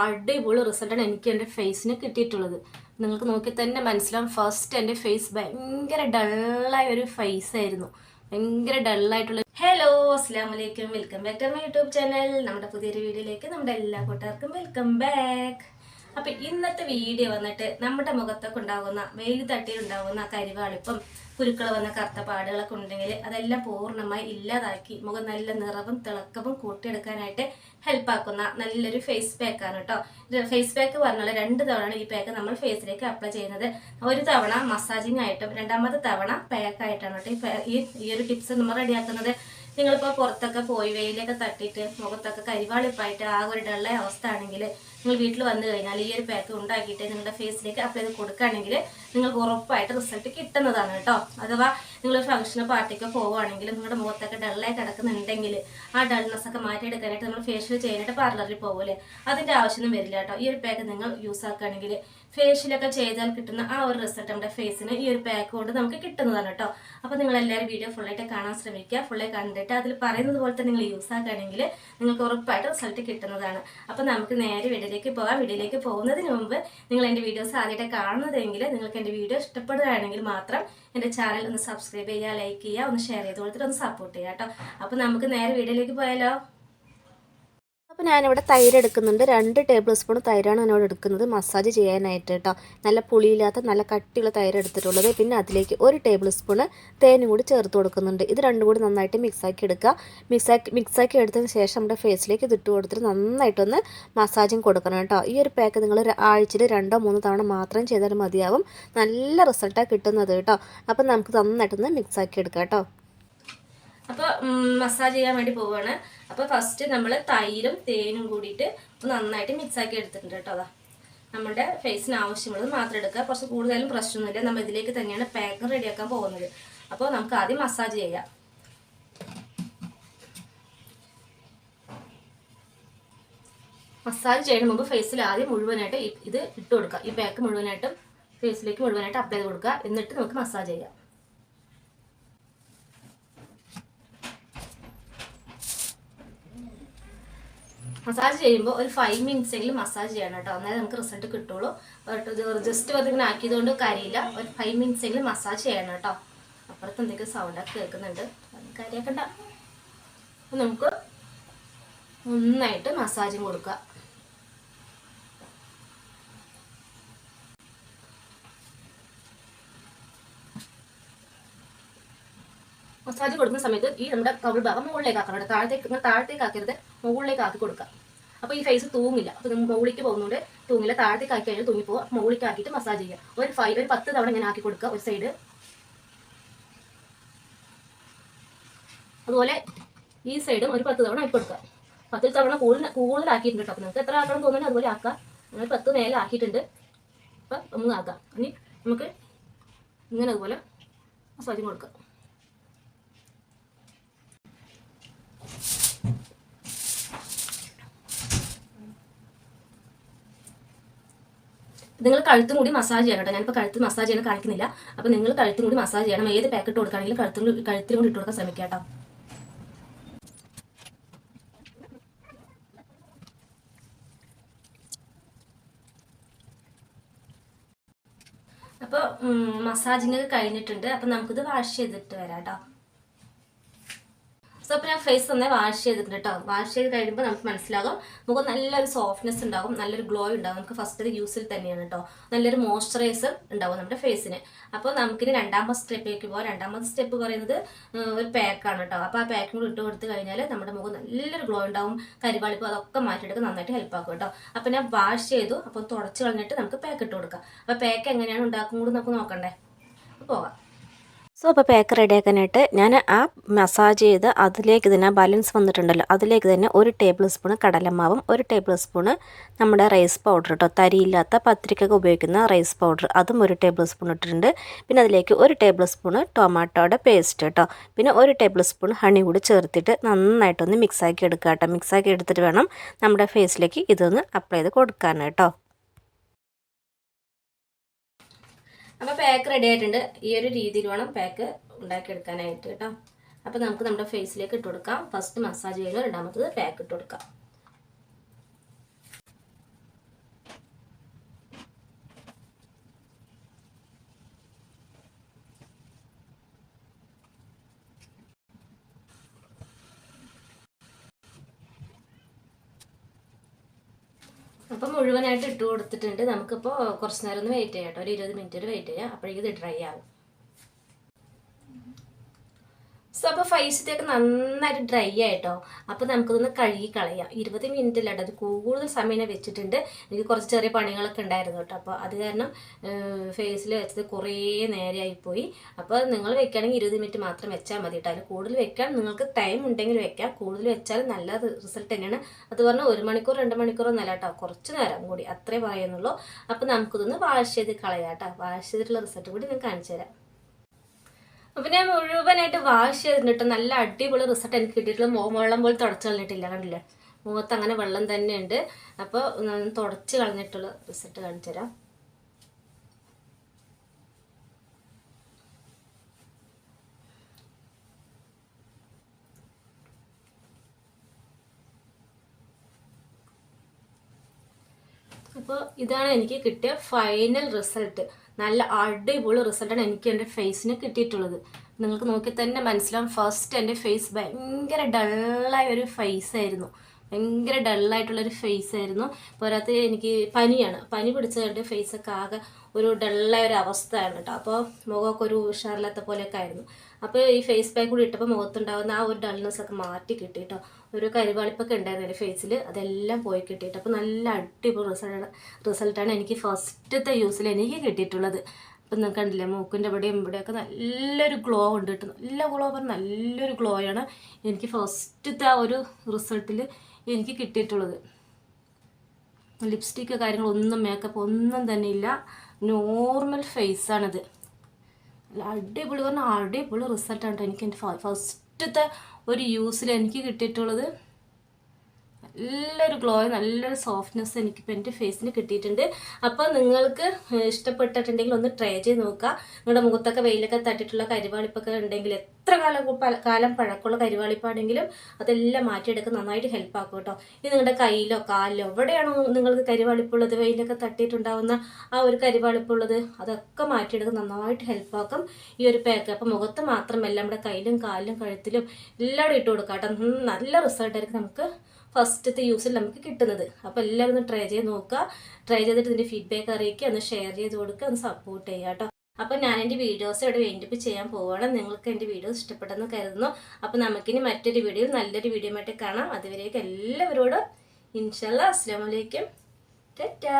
അടിപൊളി റിസൾട്ടാണ് എനിക്ക് എന്റെ ഫേസിന് കിട്ടിയിട്ടുള്ളത്. നിങ്ങൾക്ക് നോക്കി തന്നെ മനസ്സിലാവും ഫസ്റ്റ് എന്റെ ഫേസ് ഭയങ്കര ഡള്ളായ ഒരു ഫേസ് ആയിരുന്നു. ഭയങ്കര ഡള്ളായിട്ടുള്ള ഹലോ അസ്സാം വലൈക്കും welcome back to my YouTube channel നമ്മുടെ പുതിയൊരു വീഡിയോയിലേക്ക് നമ്മുടെ എല്ലാ കൂട്ടുകാർക്കും വെൽക്കം ബാക്ക് അപ്പൊ ഇന്നത്തെ വീഡിയോ വന്നിട്ട് നമ്മുടെ മുഖത്തൊക്കെ ഉണ്ടാകുന്ന വെയിൽ തട്ടിയിട്ടുണ്ടാകുന്ന കരിവാളിപ്പം കുരുക്കൾ വന്ന കറുത്ത പാടുകളൊക്കെ ഉണ്ടെങ്കിൽ അതെല്ലാം പൂർണമായി ഇല്ലാതാക്കി മുഖം നല്ല നിറവും തിളക്കവും കൂട്ടിയെടുക്കാനായിട്ട് ഹെൽപ്പ് ആക്കുന്ന നല്ലൊരു ഫേസ് പാക്കാണ് കേട്ടോ ഫേസ് പാക്ക് പറഞ്ഞാൽ രണ്ട് തവണയാണ് ഈ പാക്ക് നമ്മൾ ഫേസിലേക്ക് അപ്ലൈ ചെയ്യുന്നത്. ഒരു തവണ മസാജിങ് ആയിട്ടും രണ്ടാമത്തെ തവണ പാക്ക് ആയിട്ടാണ് കേട്ടോ ഈ ഈ ഒരു ടിപ്സ് നമ്മൾ റെഡിയാക്കുന്നത്. നിങ്ങളിപ്പോൾ പുറത്തൊക്കെ പോയി വെയിലൊക്കെ തട്ടിയിട്ട് മുഖത്തൊക്കെ കരിവാളിപ്പായിട്ട് ആ ഒരു ഡള്ള അവസ്ഥ ആണെങ്കിൽ നിങ്ങൾ വീട്ടിൽ വന്നു കഴിഞ്ഞാൽ ഈ ഒരു പാക്ക് ഉണ്ടാക്കിയിട്ട് നിങ്ങളുടെ ഫേസിലേക്ക് അപ്ലൈ ചെയ്ത് കൊടുക്കുകയാണെങ്കിൽ നിങ്ങൾക്ക് ഉറപ്പായിട്ട് റിസൾട്ട് കിട്ടുന്നതാണ് കേട്ടോ. അഥവാ നിങ്ങൾ ഫംഗ്ഷനോ പാർട്ടിക്കോ പോവുകയാണെങ്കിൽ നിങ്ങളുടെ മുഖത്തൊക്കെ ഡള്ളായി കിടക്കുന്നുണ്ടെങ്കിൽ ആ ഡൾനെസ് ഒക്കെ മാറ്റിയെടുക്കാനായിട്ട് നമ്മൾ ഫേഷ്യൽ ചെയ്യാനായിട്ട് പാർലറിൽ പോകൂലേ അതിന്റെ ആവശ്യമൊന്നും വരില്ല കേട്ടോ. ഈ ഒരു പാക്ക് നിങ്ങൾ യൂസ് ആക്കുകയാണെങ്കിൽ ഫേഷ്യലൊക്കെ ചെയ്താൽ കിട്ടുന്ന ആ ഒരു റിസൾട്ട് നമ്മുടെ ഫേസിന് ഈ ഒരു പാക്ക് കൊണ്ട് നമുക്ക് കിട്ടുന്നതാണ് കേട്ടോ. അപ്പോൾ നിങ്ങൾ എല്ലാവരും വീഡിയോ ഫുള്ളായിട്ട് കാണാൻ ശ്രമിക്കുക. ഫുള്ളായി കണ്ടിട്ട് അതിൽ പറയുന്നത് പോലെ തന്നെ നിങ്ങൾ യൂസ് ആക്കുകയാണെങ്കിൽ നിങ്ങൾക്ക് ഉറപ്പായിട്ട് റിസൾട്ട് കിട്ടുന്നതാണ്. അപ്പോൾ നമുക്ക് നേരെ വീഡിയോയിലേക്ക് പോകാം. വീഡിയോയിലേക്ക് പോകുന്നതിന് മുമ്പ് നിങ്ങൾ എന്റെ വീഡിയോസ് ആദ്യമായിട്ട് കാണുന്നതെങ്കിൽ നിങ്ങൾക്ക് എന്റെ വീഡിയോ ഇഷ്ടപ്പെടുകയാണെങ്കിൽ മാത്രം എന്റെ ചാനൽ ഒന്ന് സബ്സ്ക്രൈബ് ചെയ്യുക ലൈക്ക് ചെയ്യുക ഒന്ന് ഷെയർ ചെയ്ത് കൊടുത്തിട്ട് ഒന്ന് സപ്പോർട്ട് ചെയ്യുക കേട്ടോ. അപ്പോൾ നമുക്ക് നേരെ വീഡിയോയിലേക്ക് പോയാലോ? അപ്പോൾ ഞാനിവിടെ തൈര് എടുക്കുന്നുണ്ട്. രണ്ട് ടേബിൾ സ്പൂൺ തൈരാണ് ഞാനിവിടെ എടുക്കുന്നത്. മസാജ് ചെയ്യാനായിട്ട് കേട്ടോ നല്ല പുളിയില്ലാത്ത നല്ല കട്ടിയുള്ള തൈര് എടുത്തിട്ടുള്ളത്. പിന്നെ അതിലേക്ക് ഒരു ടേബിൾ സ്പൂണ് തേനും കൂടി ചേർത്ത് കൊടുക്കുന്നുണ്ട്. ഇത് രണ്ടും കൂടി നന്നായിട്ട് മിക്സാക്കി എടുക്കുക. മിക്സാക്കി മിക്സാക്കി എടുത്തതിന് ശേഷം നമ്മുടെ ഫേസിലേക്ക് ഇതിട്ട് കൊടുത്തിട്ട് നന്നായിട്ടൊന്ന് മസാജും കൊടുക്കണം കേട്ടോ ഈ ഒരു പാക്ക് നിങ്ങൾ ആഴ്ചയിൽ രണ്ടോ മൂന്നോ തവണ മാത്രം ചെയ്താൽ മതിയാവും. നല്ല റിസൾട്ടാണ് കിട്ടുന്നത് കേട്ടോ അപ്പം നമുക്ക് നന്നായിട്ടൊന്ന് മിക്സാക്കി എടുക്കാം കേട്ടോ അപ്പോൾ മസാജ് ചെയ്യാൻ വേണ്ടി പോവുകയാണ് അപ്പോൾ ഫസ്റ്റ് നമ്മൾ തൈരും തേനും കൂടിയിട്ട് നന്നായിട്ട് മിക്സ് ആക്കി എടുത്തിട്ടുണ്ട് കേട്ടോ അതാ. നമ്മുടെ ഫേസിന് ആവശ്യമുള്ളത് മാത്രം എടുക്കുക. കുറച്ച് കൂടുതലും പ്രശ്നമൊന്നുമില്ല. നമ്മൾ ഇതിലേക്ക് തന്നെയാണ് പാക്ക് റെഡിയാക്കാൻ പോകുന്നത്. അപ്പോൾ നമുക്ക് ആദ്യം മസാജ് ചെയ്യാം. മസാജ് ചെയ്യുന്ന മുമ്പ് ഫേസിൽ ആദ്യം മുഴുവനായിട്ട് ഇത് ഇട്ട് കൊടുക്കുക. ഈ പാക്ക് മുഴുവനായിട്ടും ഫേസിലേക്ക് മുഴുവനായിട്ട് അപ്ലൈ ചെയ്ത് കൊടുക്കുക. എന്നിട്ട് നമുക്ക് മസാജ് ചെയ്യാം. മസാജ് ചെയ്യുമ്പോൾ ഒരു ഫൈവ് മിനിറ്റ്സ് എങ്കിലും മസാജ് ചെയ്യണം കേട്ടോ. എന്നാലേ നമുക്ക് റിസൾട്ട് കിട്ടുള്ളൂ. ജസ്റ്റ് വെറുതെ ഇങ്ങനെ ആക്കിയതുകൊണ്ട് കാര്യമില്ല. ഒരു ഫൈവ് മിനിറ്റ്സ് എങ്കിലും മസാജ് ചെയ്യണം കേട്ടോ. അപ്പുറത്ത് എന്തെങ്കിലും സൗണ്ടൊക്കെ കേൾക്കുന്നുണ്ട്. കാര്യമാക്കണ്ട അപ്പം നമുക്ക് ഒന്നായിട്ട് മസാജും കൊടുക്കുക മസാജ് കൊടുക്കുന്ന സമയത്ത് ഈ നമ്മുടെ കവിൾ ഭാഗം മുകളിലേക്ക് ആക്കണം താഴത്തേക്ക് താഴത്തേക്ക് ആക്കരുത്. മുകളിലേക്ക് ആക്കി കൊടുക്കുക. അപ്പോൾ ഈ ഫേസ് തൂങ്ങില്ല. അപ്പോൾ മുകളിലേക്ക് പോകുന്നതുകൊണ്ട് തൂങ്ങില്ല. താഴത്തേക്ക് ആക്കി കഴിഞ്ഞാൽ തൂങ്ങിപ്പോൾ മുകളിലേക്ക് ആക്കിയിട്ട് മസാജ് ചെയ്യുക. ഒരു ഫൈവ് ഒരു പത്ത് തവണ ഇങ്ങനെ ആക്കി കൊടുക്കുക. ഒരു സൈഡ് അതുപോലെ ഈ സൈഡും ഒരു പത്ത് തവണ ആക്കി കൊടുക്കുക. പത്ത് തവണ കൂടുതൽ കൂടുതലാക്കിയിട്ടുണ്ട് കേട്ടോ അപ്പോൾ നിങ്ങൾക്ക് എത്ര ആക്കണം തോന്നുന്നു അതുപോലെ ആക്കാം. അങ്ങനെ പത്ത് മേലെ ആക്കിയിട്ടുണ്ട്. അപ്പം ഒന്ന് ആക്കാം. ഇനി നമുക്ക് ഇങ്ങനെ അതുപോലെ മസാജും കൊടുക്കാം. നിങ്ങൾ കഴുത്തും കൂടി മസാജ് ചെയ്യണം കേട്ടോ. ഞാനിപ്പോൾ കഴുത്ത് മസാജ് ചെയ്യാൻ കാണിക്കുന്നില്ല. അപ്പോൾ നിങ്ങൾ കഴുത്തും കൂടി മസാജ് ചെയ്യണം. ഏത് പാക്കറ്റ് കൊടുക്കുകയാണെങ്കിലും കഴുത്തും കഴുത്തിൽ കൂടി ഇട്ട് കൊടുക്കാൻ ശ്രമിക്കുക കേട്ടോ. അപ്പോൾ മസാജിങ് കഴിഞ്ഞിട്ടുണ്ട്. അപ്പോൾ നമുക്കിത് വാഷ് ചെയ്തിട്ട് വരാം കേട്ടോ. സോ അപ്പോൾ ഞാൻ ഫേസ് തന്നെ വാഷ് ചെയ്തിട്ടുണ്ട് കേട്ടോ വാഷ് ചെയ്ത് കഴിയുമ്പോൾ നമുക്ക് മനസ്സിലാകും. മുഖം നല്ലൊരു സോഫ്റ്റ്നെസ് ഉണ്ടാകും. നല്ലൊരു ഗ്ലോ ഉണ്ടാകും. നമുക്ക് ഫസ്റ്റ് യൂസിൽ തന്നെയാണ് കേട്ടോ നല്ലൊരു മോയ്സ്ചറൈസർ ഉണ്ടാവും നമ്മുടെ ഫേസിന് അപ്പോൾ നമുക്കിനി രണ്ടാമത്തെ സ്റ്റെപ്പിലേക്ക് പോകാം രണ്ടാമത്തെ സ്റ്റെപ്പ് പറയുന്നത് ഒരു പാക്കാണ് കേട്ടോ അപ്പോൾ ആ പാക്കും കൂടി ഇട്ട് കൊടുത്ത് കഴിഞ്ഞാൽ നമ്മുടെ മുഖം നല്ലൊരു ഗ്ലോ ഉണ്ടാവും. കരിവാളിപ്പ് അതൊക്കെ മാറ്റിയെടുക്കാൻ നന്നായിട്ട് ഹെൽപ്പ് ആക്കും കേട്ടോ അപ്പോൾ ഞാൻ വാഷ് ചെയ്തു. അപ്പോൾ തുടച്ച് കളഞ്ഞിട്ട് നമുക്ക് പാക്ക് ഇട്ട് കൊടുക്കാം. അപ്പോൾ പാക്ക് എങ്ങനെയാണ് ഉണ്ടാക്കും കൂടി നമുക്ക് നോക്കണ്ടേ? പോവാം. സോ അപ്പോൾ പാക്ക് റെഡിയാക്കാനായിട്ട് ഞാൻ ആ മസാജ് ചെയ്ത് അതിലേക്ക് തന്നെ ബാലൻസ് വന്നിട്ടുണ്ടല്ലോ. അതിലേക്ക് തന്നെ ഒരു ടേബിൾ സ്പൂൺ കടലമാവും ഒരു ടേബിൾ സ്പൂണ് നമ്മുടെ റൈസ് പൗഡർ കേട്ടോ തരിയില്ലാത്ത പത്രിക്കൊക്കെ ഉപയോഗിക്കുന്ന റൈസ് പൗഡർ അതും ഒരു ടേബിൾ സ്പൂൺ ഇട്ടിട്ടുണ്ട്. പിന്നെ അതിലേക്ക് ഒരു ടേബിൾ സ്പൂണ് ടൊമാറ്റോയുടെ പേസ്റ്റ് കേട്ടോ പിന്നെ ഒരു ടേബിൾ സ്പൂൺ ഹണി കൂടി ചേർത്തിട്ട് നന്നായിട്ടൊന്ന് മിക്സാക്കി എടുക്കുക കേട്ടോ മിക്സാക്കി എടുത്തിട്ട് വേണം നമ്മുടെ ഫേസിലേക്ക് ഇതൊന്ന് അപ്ലൈ ചെയ്ത് കൊടുക്കാൻ കേട്ടോ അപ്പോൾ പാക്ക് റെഡി ആയിട്ടുണ്ട്. ഈ ഒരു രീതിയിൽ വേണം പാക്ക് ഉണ്ടാക്കിയെടുക്കാനായിട്ട് കേട്ടോ. അപ്പോൾ നമുക്ക് നമ്മുടെ ഫേസിലേക്ക് ഇട്ടുകൊടുക്കാം ഫസ്റ്റ് മസാജ് ചെയ്യുക രണ്ടാമത്തത് പാക്ക് ഇട്ട് കൊടുക്കാം. അപ്പം മുഴുവനായിട്ട് ഇട്ട് കൊടുത്തിട്ടുണ്ട്. നമുക്കിപ്പോൾ കുറച്ച് നേരം ഒന്ന് വെയിറ്റ് ചെയ്യാം കേട്ടോ. ഒരു ഇരുപത് മിനിറ്റ് വെയിറ്റ് ചെയ്യാം. അപ്പോഴേക്കും ഇത് ഡ്രൈ ആവും. സോ അപ്പോൾ ഫേസിലേക്ക് നന്നായിട്ട് ഡ്രൈ ആയിട്ടോ അപ്പോൾ നമുക്കിതൊന്ന് കഴുകി കളയാം. ഇരുപത് മിനിറ്റ് അല്ലാണ്ട് അത് കൂടുതൽ സമയം വെച്ചിട്ടുണ്ട്. എനിക്ക് കുറച്ച് ചെറിയ പണികളൊക്കെ ഉണ്ടായിരുന്നു കേട്ടോ. അപ്പോൾ അത് കാരണം ഫേസിൽ വെച്ചത് കുറേ നേരമായിപ്പോയി അപ്പോൾ നിങ്ങൾ വെക്കുകയാണെങ്കിൽ ഇരുപത് മിനിറ്റ് മാത്രം വെച്ചാൽ മതി കേട്ടോ. അതിൽ കൂടുതൽ വെക്കാൻ നിങ്ങൾക്ക് ടൈം ഉണ്ടെങ്കിൽ വെക്കാം. കൂടുതൽ വെച്ചാൽ നല്ല റിസൾട്ട് തന്നെയാണ്. അത് പറഞ്ഞാൽ ഒരു മണിക്കൂർ രണ്ട് മണിക്കൂർ നല്ല കേട്ടോ. കുറച്ച് നേരം കൂടി. അത്രേ പറയുന്നുള്ളൂ. അപ്പോൾ നമുക്കിതൊന്ന് വാഷ് ചെയ്ത് കളയാം കേട്ടോ. വാഷ് ചെയ്തിട്ടുള്ള റിസൾട്ട് കൂടി ഞാൻ കാണിച്ചു തരാം. അപ്പൊ ഞാൻ മുഴുവനായിട്ട് വാഷ് ചെയ്തിട്ട് നല്ല അടിപൊളി റിസൾട്ട് എനിക്ക് കിട്ടിയിട്ടുള്ള മുഖം വെള്ളം പോലെ തുടച്ച് കളഞ്ഞിട്ടില്ല കണ്ടില്ലേ? മുഖത്ത് അങ്ങനെ വെള്ളം തന്നെയുണ്ട്. അപ്പോൾ തുടച്ച് കളഞ്ഞിട്ടുള്ള റിസൾട്ട് കാണിച്ചു തരാം അപ്പോൾ ഇതാണ് എനിക്ക് കിട്ടിയ ഫൈനൽ റിസൾട്ട് നല്ല അടിപൊളി റിസൾട്ടാണ് എനിക്ക് എന്റെ ഫേസിന് കിട്ടിയിട്ടുള്ളത്. നിങ്ങൾക്ക് നോക്കി തന്നെ മനസ്സിലാവും. ഫസ്റ്റ് എന്റെ ഫേസ് ഭയങ്കര ഡള്ളായ ഒരു ഫേസ് ആയിരുന്നു. ഭയങ്കര ഡള്ളായിട്ടുള്ളൊരു ഫേസ് ആയിരുന്നു. പോരാത്ത എനിക്ക് പനിയാണ്. പനി പിടിച്ചതുകൊണ്ട് ഫേസൊക്കെ ആകെ ഒരു ഡള്ളായ ഒരു അവസ്ഥയാണ് കേട്ടോ. അപ്പോൾ മുഖമൊക്കെ ഒരു ഉഷാറില്ലാത്ത പോലെയൊക്കെ ആയിരുന്നു. അപ്പോൾ ഈ ഫേസ് പാക്ക് കൂടി ഇട്ടപ്പോൾ മുഖത്തുണ്ടാകുന്ന ആ ഒരു ഡൾനെസ് ഒക്കെ മാറ്റി കിട്ടി കേട്ടോ. ഒരു കരിവാളിപ്പൊക്കെ ഉണ്ടായിരുന്നു എന്റെ ഫേസിൽ അതെല്ലാം പോയി കിട്ടിയിട്ട്. അപ്പോൾ നല്ല അടിപൊളി റിസൾട്ട് റിസൾട്ടാണ് എനിക്ക് ഫസ്റ്റത്തെ യൂസിൽ എനിക്ക് കിട്ടിയിട്ടുള്ളത്. അപ്പം നിങ്ങൾക്ക് കണ്ടില്ലേ മൂക്കിന്റെ ഇവിടെയും ഇവിടെയൊക്കെ നല്ലൊരു ഗ്ലോ ഉണ്ട് കേട്ടോ. നല്ല ഗ്ലോ പറഞ്ഞാൽ നല്ലൊരു ഗ്ലോയാണ് എനിക്ക് ഫസ്റ്റത്തെ ആ ഒരു റിസൾട്ടിൽ എനിക്ക് കിട്ടിയിട്ടുള്ളത്. ലിപ്സ്റ്റിക്ക് കാര്യങ്ങളൊന്നും മേക്കപ്പ് ഒന്നും തന്നെ ഇല്ല. നോർമൽ ഫേസാണിത് അടിപൊളി പറഞ്ഞാൽ അടിപൊളി റിസൾട്ടാണ് കേട്ടോ എനിക്ക് എന്റെ ഫസ്റ്റത്തെ ഒരു യൂസിൽ എനിക്ക് കിട്ടിയിട്ടുള്ളത് നല്ലൊരു ഗ്ലോ നല്ലൊരു സോഫ്റ്റ്നെസ് എനിക്കിപ്പോൾ എന്റെ ഫേസിന് കിട്ടിയിട്ടുണ്ട്. അപ്പോൾ നിങ്ങൾക്ക് ഇഷ്ടപ്പെട്ടിട്ടുണ്ടെങ്കിൽ ഒന്ന് ട്രൈ ചെയ്ത് നോക്കുക. നിങ്ങളുടെ മുഖത്തൊക്കെ വെയിലൊക്കെ തട്ടിയിട്ടുള്ള കരിവാളിപ്പൊക്കെ ഉണ്ടെങ്കിൽ എത്ര കാലം കാലം പഴക്കമുള്ള കരിവാളിപ്പാണെങ്കിലും അതെല്ലാം മാറ്റിയെടുക്കാൻ നന്നായിട്ട് ഹെൽപ്പ് ആക്കും കേട്ടോ. ഇത് നിങ്ങളുടെ കയ്യിലോ കാലിലോ എവിടെയാണോ നിങ്ങൾക്ക് കരിവാളിപ്പുള്ളത് വെയിലൊക്കെ തട്ടിയിട്ടുണ്ടാവുന്ന ആ ഒരു കരിവാളിപ്പുള്ളത് അതൊക്കെ മാറ്റിയെടുക്കാൻ നന്നായിട്ട് ഹെൽപ്പ് ആക്കും. ഈ ഒരു പാക്ക് അപ്പോൾ മുഖത്ത് മാത്രമല്ല നമ്മുടെ കയ്യിലും കാലിലും കഴുത്തിലും എല്ലാവരും ഇട്ട് കൊടുക്കാം കേട്ടോ. നല്ല റിസൾട്ടായിരിക്കും നമുക്ക് ഫസ്റ്റത്തെ യൂസിൽ നമുക്ക് കിട്ടുന്നത്. അപ്പോൾ എല്ലാവരും ഒന്ന് ട്രൈ ചെയ്ത് നോക്കുക. ട്രൈ ചെയ്തിട്ട് ഇതിന്റെ ഫീഡ്ബാക്ക് അറിയിക്കുക. ഒന്ന് ഷെയർ ചെയ്ത് കൊടുക്കുക. ഒന്ന് സപ്പോർട്ട് ചെയ്യുക കേട്ടോ. അപ്പോൾ ഞാൻ എന്റെ വീഡിയോസ് ഇവിടെ വേണ്ടിപ്പ് ചെയ്യാൻ പോവുകയാണ് നിങ്ങൾക്ക് എന്റെ വീഡിയോസ് ഇഷ്ടപ്പെട്ടെന്ന് കരുതുന്നു. അപ്പോൾ നമുക്കിനി മറ്റൊരു വീഡിയോ നല്ലൊരു വീഡിയോ ആയിട്ട് കാണാം. അതുവരേക്കും എല്ലാവരോടും ഇൻഷല്ല അസ്സാം വലൈക്കും ടാറ്റാ.